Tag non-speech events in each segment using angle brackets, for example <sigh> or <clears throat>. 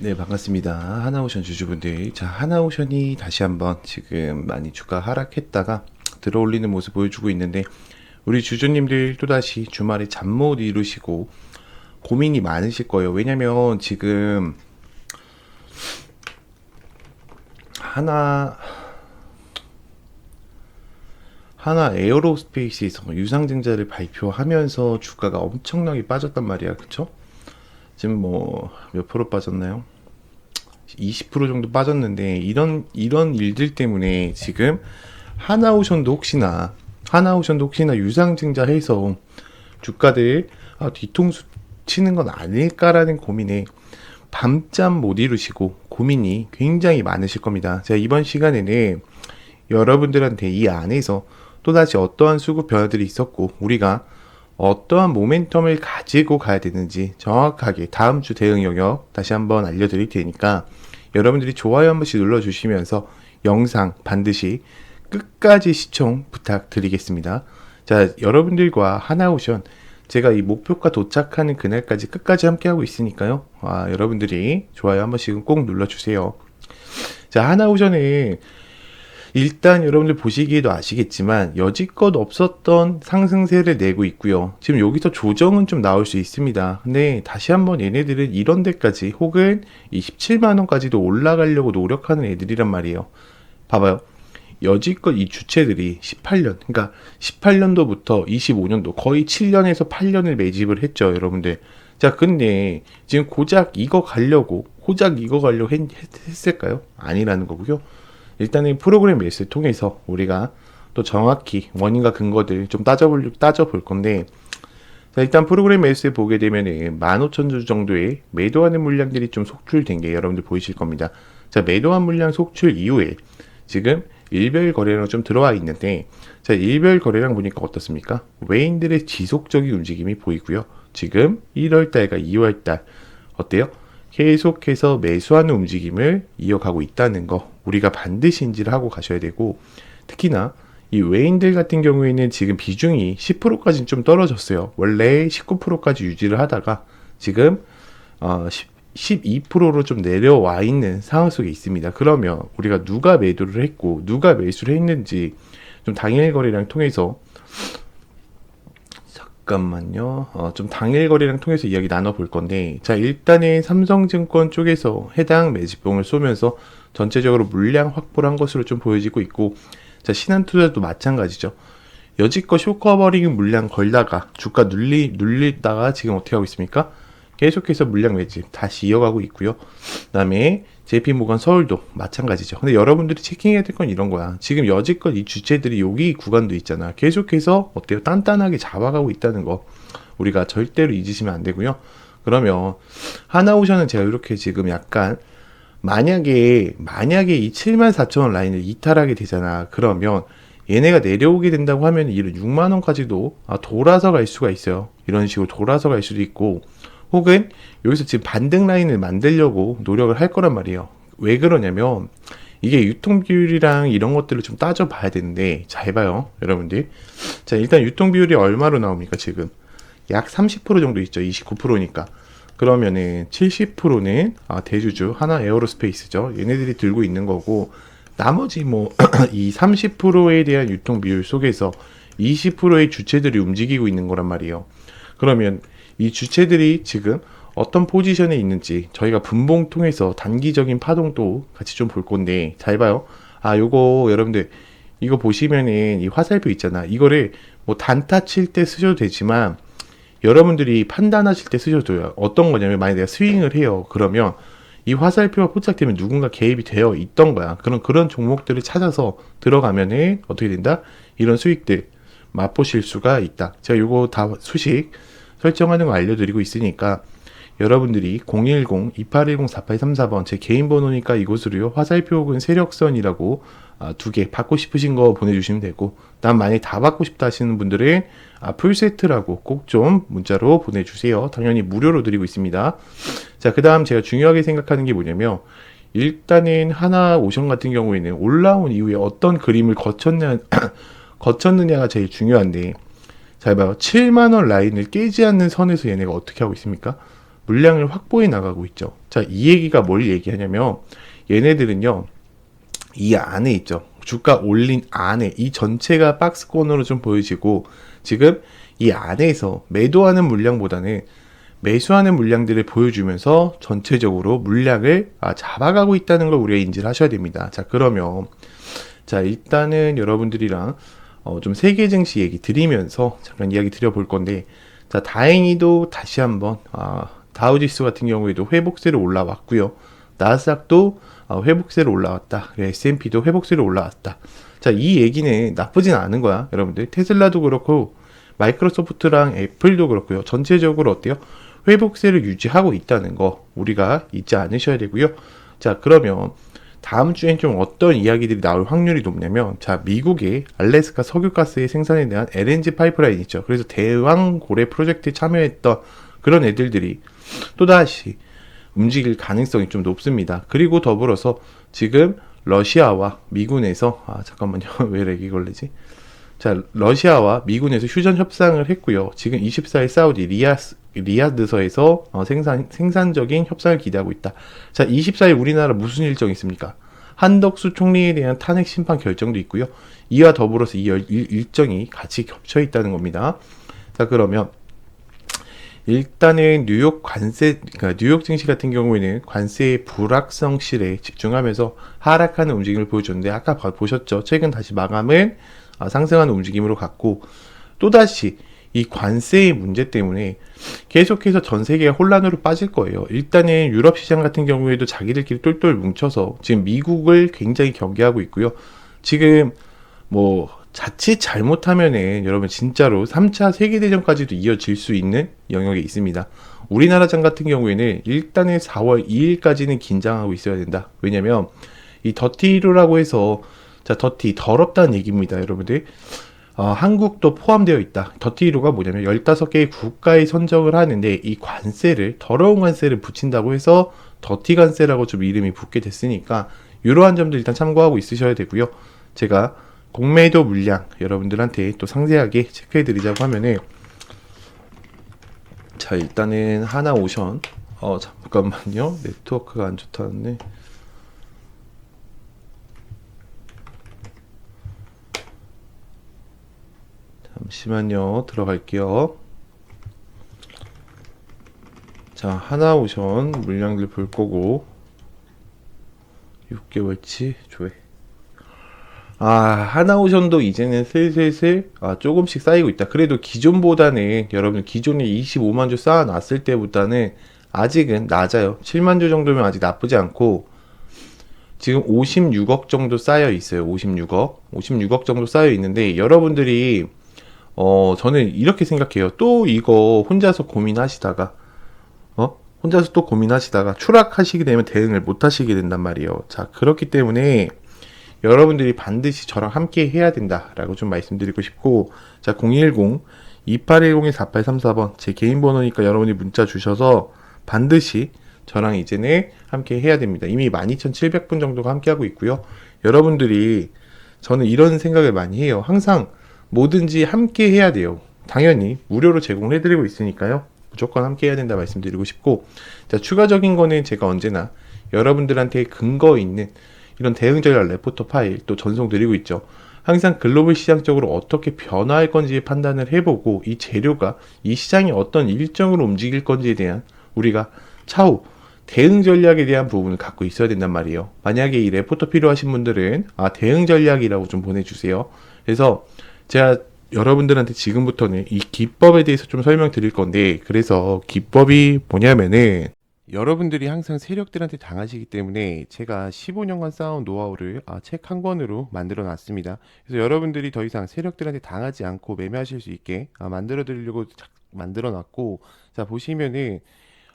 네, 반갑습니다. 하나오션 주주분들. 자, 하나오션이 다시 한번 지금 많이 주가 하락했다가 들어올리는 모습 보여주고 있는데, 우리 주주님들 또다시 주말에 잠 못 이루시고 고민이 많으실 거예요. 왜냐면 지금 하나, 하나 에어로스페이스에서 유상증자를 발표하면서 주가가 엄청나게 빠졌단 말이야. 그쵸? 지금 뭐 몇 프로 빠졌나요? 20% 정도 빠졌는데 이런 이런 일들 때문에 지금 하나오션도 혹시나 하나오션도 혹시나 유상증자 해서 주가들 아, 뒤통수 치는 건 아닐까라는 고민에 밤잠 못 이루시고 고민이 굉장히 많으실 겁니다. 자 이번 시간에는 여러분들한테 이 안에서 또다시 어떠한 수급 변화들이 있었고 우리가 어떠한 모멘텀을 가지고 가야 되는지 정확하게 다음 주 대응 영역 다시 한번 알려드릴 테니까 여러분들이 좋아요 한 번씩 눌러주시면서 영상 반드시 끝까지 시청 부탁드리겠습니다. 자, 여러분들과 하나오션 제가 이 목표가 도착하는 그날까지 끝까지 함께하고 있으니까요. 아, 여러분들이 좋아요 한 번씩은 꼭 눌러주세요. 자, 하나오션은 일단 여러분들 보시기에도 아시겠지만 여지껏 없었던 상승세를 내고 있고요. 지금 여기서 조정은 좀 나올 수 있습니다. 근데 다시 한번 얘네들은 이런 데까지 혹은 이 17만 원까지도 올라가려고 노력하는 애들이란 말이에요. 봐봐요. 여지껏 이 주체들이 18년, 그러니까 18년도부터 25년도 거의 7년에서 8년을 매집을 했죠, 여러분들. 자, 근데 지금 고작 이거 가려고, 고작 이거 가려고 했, 했을까요? 아니라는 거고요. 일단은 프로그램 매스를 통해서 우리가 또 정확히 원인과 근거들 좀 따져볼, 따져볼 건데, 자, 일단 프로그램 매스에 보게 되면은 15,000주 정도의 매도하는 물량들이 좀 속출된 게 여러분들 보이실 겁니다. 자, 매도한 물량 속출 이후에 지금 일별 거래량 좀 들어와 있는데, 자, 일별 거래량 보니까 어떻습니까? 외인들의 지속적인 움직임이 보이고요. 지금 1월 달과 2월 달, 어때요? 계속해서 매수하는 움직임을 이어가고 있다는 거 우리가 반드시 인지를 하고 가셔야 되고 특히나 이 외인들 같은 경우에는 지금 비중이 10%까지는 좀 떨어졌어요. 원래 19%까지 유지를 하다가 지금 어 12%로 좀 내려와 있는 상황 속에 있습니다. 그러면 우리가 누가 매도를 했고 누가 매수를 했는지 좀 당일 거래량 통해서 잠깐만요. 어, 좀 당일 거래량 통해서 이야기 나눠볼 건데, 자, 일단은 삼성증권 쪽에서 해당 매집봉을 쏘면서 전체적으로 물량 확보를 한 것으로 좀 보여지고 있고, 자, 신한투자도 마찬가지죠. 여지껏 쇼커버링 물량 걸다가 주가 눌리, 눌리다가 지금 어떻게 하고 있습니까? 계속해서 물량 매집 다시 이어가고 있고요. 그다음에 JP모건 서울도 마찬가지죠. 근데 여러분들이 체킹해야 될 건 이런 거야. 지금 여지껏 이 주체들이 여기 구간도 있잖아. 계속해서 어때요? 단단하게 잡아가고 있다는 거 우리가 절대로 잊으시면 안 되고요. 그러면 하나오션은 제가 이렇게 지금 약간 만약에 만약에 이 7만 4천 원 라인을 이탈하게 되잖아. 그러면 얘네가 내려오게 된다고 하면 이런 6만 원까지도 아, 돌아서 갈 수가 있어요. 이런 식으로 돌아서 갈 수도 있고 혹은 여기서 지금 반등 라인을 만들려고 노력을 할 거란 말이에요. 왜 그러냐면 이게 유통 비율이랑 이런 것들을 좀 따져봐야 되는데 자 해봐요 여러분들 자 일단 유통 비율이 얼마로 나옵니까 지금 약 30% 정도 있죠 29%니까 그러면은 70%는 아, 대주주 하나 에어로스페이스죠 얘네들이 들고 있는 거고 나머지 뭐 <clears throat> 이 30%에 대한 유통 비율 속에서 20%의 주체들이 움직이고 있는 거란 말이에요 그러면 이 주체들이 지금 어떤 포지션에 있는지 저희가 분봉 통해서 단기적인 파동도 같이 좀 볼 건데 잘 봐요. 아 요거 여러분들 이거 보시면은 이 화살표 있잖아. 이거를 뭐 단타 칠 때 쓰셔도 되지만 여러분들이 판단하실 때 쓰셔도 돼요. 어떤 거냐면 만약 내가 스윙을 해요. 그러면 이 화살표가 포착되면 누군가 개입이 되어 있던 거야. 그런 그런 종목들을 찾아서 들어가면은 어떻게 된다? 이런 수익들 맛보실 수가 있다. 제가 요거 다 수식 설정하는 거 알려드리고 있으니까 여러분들이 010-2810-4834번 제 개인 번호니까 이곳으로요 화살표 혹은 세력선이라고 아, 두개 받고 싶으신 거 보내주시면 되고 난 만약에 다 받고 싶다 하시는 분들은 아, 풀세트라고 꼭 좀 문자로 보내주세요 당연히 무료로 드리고 있습니다 자 그 다음 제가 중요하게 생각하는 게 뭐냐면 일단은 하나 오션 같은 경우에는 올라온 이후에 어떤 그림을 거쳤냐 <clears throat> 거쳤느냐가 제일 중요한데 잘 봐요. 7만원 라인을 깨지 않는 선에서 얘네가 어떻게 하고 있습니까? 물량을 확보해 나가고 있죠. 자, 이 얘기가 뭘 얘기하냐면 얘네들은요. 이 안에 있죠. 주가 올린 안에 이 전체가 박스권으로 좀 보여지고 지금 이 안에서 매도하는 물량보다는 매수하는 물량들을 보여주면서 전체적으로 물량을 아, 잡아가고 있다는 걸 우리가 인지를 하셔야 됩니다. 자, 그러면 자, 일단은 여러분들이랑 어, 좀 세계 증시 얘기 드리면서 잠깐 이야기 드려볼 건데 자, 다행히도 다시 한번 아, 다우지수 같은 경우에도 회복세로 올라왔고요. 나스닥도 어, 회복세로 올라왔다. 그래, S&P도 회복세로 올라왔다. 자, 이 얘기는 나쁘진 않은 거야, 여러분들. 테슬라도 그렇고 마이크로소프트랑 애플도 그렇고요. 전체적으로 어때요? 회복세를 유지하고 있다는 거 우리가 잊지 않으셔야 되고요. 자, 그러면 다음 주엔 좀 어떤 이야기들이 나올 확률이 높냐면 자, 미국의 알래스카 석유가스의 생산에 대한 LNG 파이프라인 있죠. 그래서 대왕 고래 프로젝트에 참여했던 그런 애들들이 또다시 움직일 가능성이 좀 높습니다. 그리고 더불어서 지금 러시아와 미군에서 아 잠깐만요 <laughs> 왜 렉이 걸리지? 자 러시아와 미군에서 휴전 협상을 했고요. 지금 24일 사우디 리아스, 리아드서에서 어, 생산 생산적인 협상을 기대하고 있다. 자 24일 우리나라 무슨 일정이 있습니까? 한덕수 총리에 대한 탄핵 심판 결정도 있고요. 이와 더불어서 이 일, 일정이 같이 겹쳐 있다는 겁니다. 자 그러면 일단은 뉴욕 관세, 그러니까 뉴욕 증시 같은 경우에는 관세의 불확성실에 집중하면서 하락하는 움직임을 보여줬는데 아까 봐- 보셨죠? 최근 다시 마감은 아, 상승하는 움직임으로 갔고 또다시 이 관세의 문제 때문에 계속해서 전 세계가 혼란으로 빠질 거예요. 일단은 유럽 시장 같은 경우에도 자기들끼리 똘똘 뭉쳐서 지금 미국을 굉장히 경계하고 있고요. 지금 뭐 자칫 잘못하면은 여러분 진짜로 3차 세계대전까지도 이어질 수 있는 영역에 있습니다. 우리나라 장 같은 경우에는 일단은 4월 2일까지는 긴장하고 있어야 된다. 왜냐면 이 더티로라고 해서 자 더티 더럽다는 얘기입니다, 여러분들. 어, 한국도 포함되어 있다. 더티로가 뭐냐면 15개의 국가에 선정을 하는데 이 관세를 더러운 관세를 붙인다고 해서 더티 관세라고 좀 이름이 붙게 됐으니까 이러한 점들 일단 참고하고 있으셔야 되고요. 제가 공매도 물량 여러분들한테 또 상세하게 체크해 드리자고 하면은 자 일단은 하나 오션. 어 잠깐만요. 네트워크가 안 좋다는데. 잠시만요. 들어갈게요. 자 하나 오션 물량들 볼 거고. 6개월치 조회 아, 하나오션도 이제는 슬슬슬 아, 조금씩 쌓이고 있다. 그래도 기존보다는 여러분 기존에 25만 주 쌓아놨을 때보다는 아직은 낮아요. 7만 주 정도면 아직 나쁘지 않고 지금 56억 정도 쌓여 있어요. 56억. 56억 정도 쌓여 있는데 여러분들이 어, 저는 이렇게 생각해요. 또 이거 혼자서 고민하시다가 어? 혼자서 또 고민하시다가 추락하시게 되면 대응을 못 하시게 된단 말이에요. 자, 그렇기 때문에 여러분들이 반드시 저랑 함께 해야 된다라고 좀 말씀드리고 싶고 자 010 2810에 4834번 제 개인 번호니까 여러분이 문자 주셔서 반드시 저랑 이제는 함께 해야 됩니다. 이미 12,700분 정도가 함께 하고 있고요. 여러분들이 저는 이런 생각을 많이 해요. 항상 뭐든지 함께 해야 돼요. 당연히 무료로 제공을 해드리고 있으니까요. 무조건 함께 해야 된다 말씀드리고 싶고 자 추가적인 거는 제가 언제나 여러분들한테 근거 있는 이런 대응 전략 레포터 파일 또 전송드리고 있죠. 항상 글로벌 시장적으로 어떻게 변화할 건지 판단을 해보고 이 재료가 이 시장이 어떤 일정으로 움직일 건지에 대한 우리가 차후 대응 전략에 대한 부분을 갖고 있어야 된단 말이에요. 만약에 이 레포터 필요하신 분들은 아 대응 전략이라고 좀 보내주세요. 그래서 제가 여러분들한테 지금부터는 이 기법에 대해서 좀 설명드릴 건데 그래서 기법이 뭐냐면은 여러분들이 항상 세력들한테 당하시기 때문에 제가 15년간 쌓아온 노하우를 아, 책 한 권으로 만들어 놨습니다. 그래서 여러분들이 더 이상 세력들한테 당하지 않고 매매하실 수 있게 아, 만들어 드리려고 착- 만들어 놨고 자 보시면은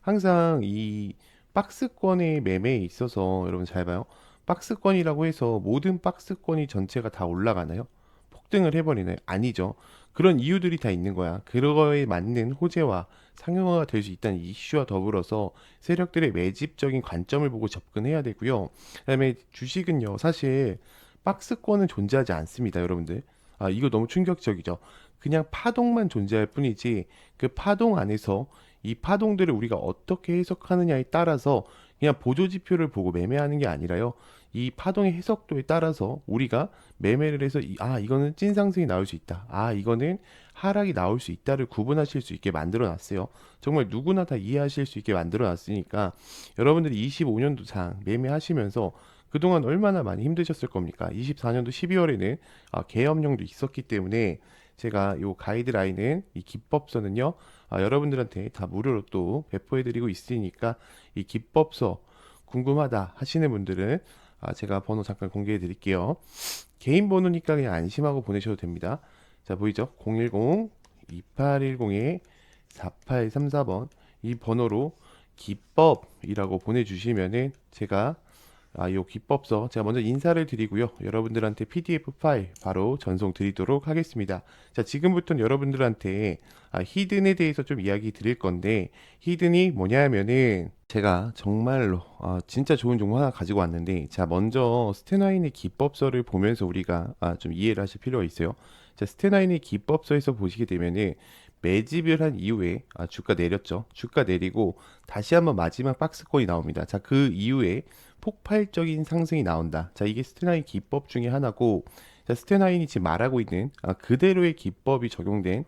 항상 이 박스권의 매매에 있어서 여러분 잘 봐요. 박스권이라고 해서 모든 박스권이 전체가 다 올라가나요? 폭등을 해버리나요? 아니죠. 그런 이유들이 다 있는 거야. 그거에 맞는 호재와 상용화가 될 수 있다는 이슈와 더불어서 세력들의 매집적인 관점을 보고 접근해야 되고요. 그다음에 주식은요, 사실 박스권은 존재하지 않습니다, 여러분들. 아, 이거 너무 충격적이죠. 그냥 파동만 존재할 뿐이지 그 파동 안에서 이 파동들을 우리가 어떻게 해석하느냐에 따라서 그냥 보조 지표를 보고 매매하는 게 아니라요. 이 파동의 해석도에 따라서 우리가 매매를 해서 이- 아 이거는 찐 상승이 나올 수 있다. 아 이거는 하락이 나올 수 있다를 구분하실 수 있게 만들어 놨어요. 정말 누구나 다 이해하실 수 있게 만들어 놨으니까 여러분들이 25년도 장 매매하시면서 그동안 얼마나 많이 힘드셨을 겁니까? 24년도 12월에는 아, 계엄령도 있었기 때문에 제가 이 가이드라인은 이 기법서는요 아, 여러분들한테 다 무료로 또 배포해드리고 있으니까 이 기법서 궁금하다 하시는 분들은 아, 제가 번호 잠깐 공개해 드릴게요. 개인 번호니까 그냥 안심하고 보내셔도 됩니다. 자 보이죠? 010-2810에 4834번 이 번호로 기법이라고 보내주시면은 제가 아, 요 기법서 제가 먼저 인사를 드리고요. 여러분들한테 PDF 파일 바로 전송 드리도록 하겠습니다. 자, 지금부터는 여러분들한테 아, 히든에 대해서 좀 이야기 드릴 건데 히든이 뭐냐면은 제가 정말로 아, 진짜 좋은 정보 하나 가지고 왔는데 자, 먼저 스테나인의 기법서를 보면서 우리가 아, 좀 이해를 하실 필요가 있어요. 자, 스테나인의 기법서에서 보시게 되면은 매집을 한 이후에 아, 주가 내렸죠. 주가 내리고 다시 한번 마지막 박스권이 나옵니다. 자, 그 이후에 폭발적인 상승이 나온다. 자, 이게 스테나인 기법 중에 하나고, 자, 스테나인이 지금 말하고 있는 아, 그대로의 기법이 적용된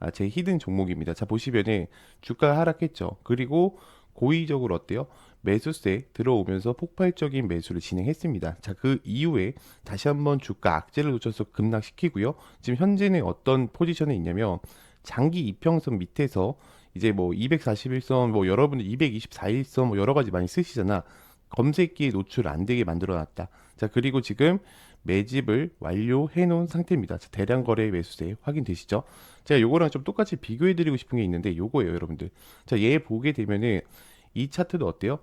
아, 제 히든 종목입니다. 자, 보시면은 주가 하락했죠. 그리고 고의적으로 어때요? 매수세 들어오면서 폭발적인 매수를 진행했습니다. 자, 그 이후에 다시 한번 주가 악재를 놓쳐서 급락시키고요. 지금 현재는 어떤 포지션에 있냐면 장기 이평선 밑에서 이제 뭐 241선, 뭐 여러분들 224일선 뭐 여러 가지 많이 쓰시잖아. 검색기에 노출 안 되게 만들어 놨다. 자, 그리고 지금 매집을 완료해 놓은 상태입니다. 자, 대량 거래 매수세 확인되시죠? 제가 요거랑 좀 똑같이 비교해 드리고 싶은 게 있는데 요거예요, 여러분들. 자, 얘 보게 되면은 이 차트도 어때요?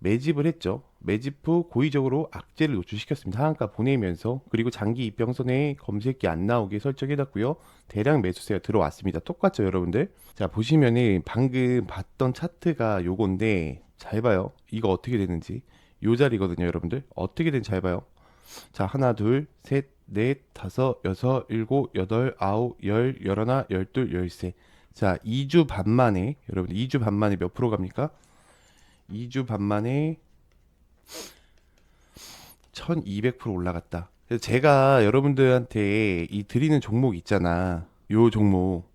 매집을 했죠. 매집 후 고의적으로 악재를 노출시켰습니다. 하한가 보내면서 그리고 장기 입병선에 검색기 안 나오게 설정해놨고요. 대량 매수세가 들어왔습니다. 똑같죠, 여러분들? 자 보시면은 방금 봤던 차트가 요건데 잘 봐요. 이거 어떻게 되는지 요 자리거든요, 여러분들. 어떻게 된잘 봐요. 자 하나, 둘, 셋, 넷, 다섯, 여섯, 일곱, 여덟, 아홉, 열, 열하나, 열둘, 열세. 자 2주 반 만에 여러분들 2주 반 만에 몇 프로 갑니까? 2주 반 만에 1200% 올라갔다. 그래서 제가 여러분들한테 이 드리는 종목 있잖아. 요 종목.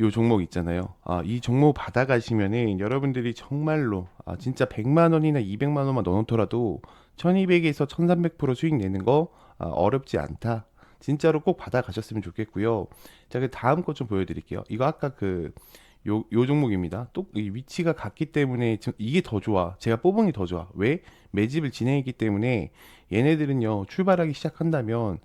요 종목 있잖아요. 아, 이 종목 받아가시면은 여러분들이 정말로 아, 진짜 100만 원이나 200만 원만 넣어놓더라도 1200에서 1300% 수익 내는 거 아, 어렵지 않다. 진짜로 꼭 받아가셨으면 좋겠고요. 자, 그 다음 거좀 보여드릴게요. 이거 아까 그 요, 요 종목입니다. 또 이 위치가 같기 때문에 이게 더 좋아. 제가 뽑은 게 더 좋아. 왜? 매집을 진행했기 때문에 얘네들은요, 출발하기 시작한다면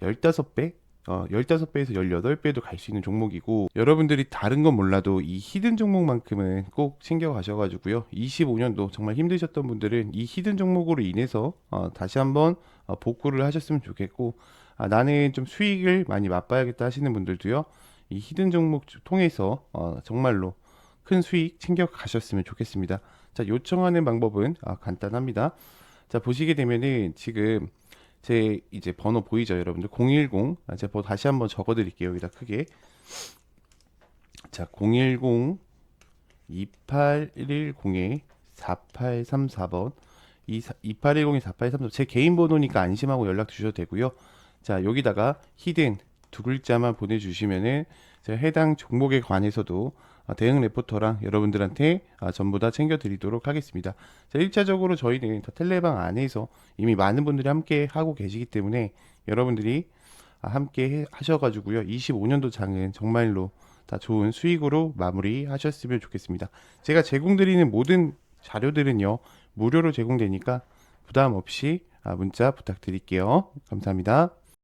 15배? 어, 15배에서 18배도 갈 수 있는 종목이고, 여러분들이 다른 건 몰라도 이 히든 종목만큼은 꼭 챙겨 가셔가지고요. 25년도 정말 힘드셨던 분들은 이 히든 종목으로 인해서 어, 다시 한번 어, 복구를 하셨으면 좋겠고, 아, 나는 좀 수익을 많이 맛봐야겠다 하시는 분들도요. 이 히든 종목 통해서 어, 정말로 큰 수익 챙겨 가셨으면 좋겠습니다. 자, 요청하는 방법은 아, 간단합니다. 자, 보시게 되면은 지금 제 이제 번호 보이죠, 여러분들? 010. 아, 번호 다시 한번 적어 드릴게요. 여기다 크게. 자, 010 2810에 4834번. 이 2810에 4834번. 제 개인 번호니까 안심하고 연락 주셔도 되고요. 자, 여기다가 히든 두 글자만 보내주시면은 제가 해당 종목에 관해서도 아, 대응 레포터랑 여러분들한테 아, 전부 다 챙겨드리도록 하겠습니다. 자, 1차적으로 저희는 다 텔레방 안에서 이미 많은 분들이 함께 하고 계시기 때문에 여러분들이 아, 함께 해- 하셔가지고요. 25년도 장은 정말로 다 좋은 수익으로 마무리 하셨으면 좋겠습니다. 제가 제공드리는 모든 자료들은요, 무료로 제공되니까 부담 없이 아, 문자 부탁드릴게요. 감사합니다.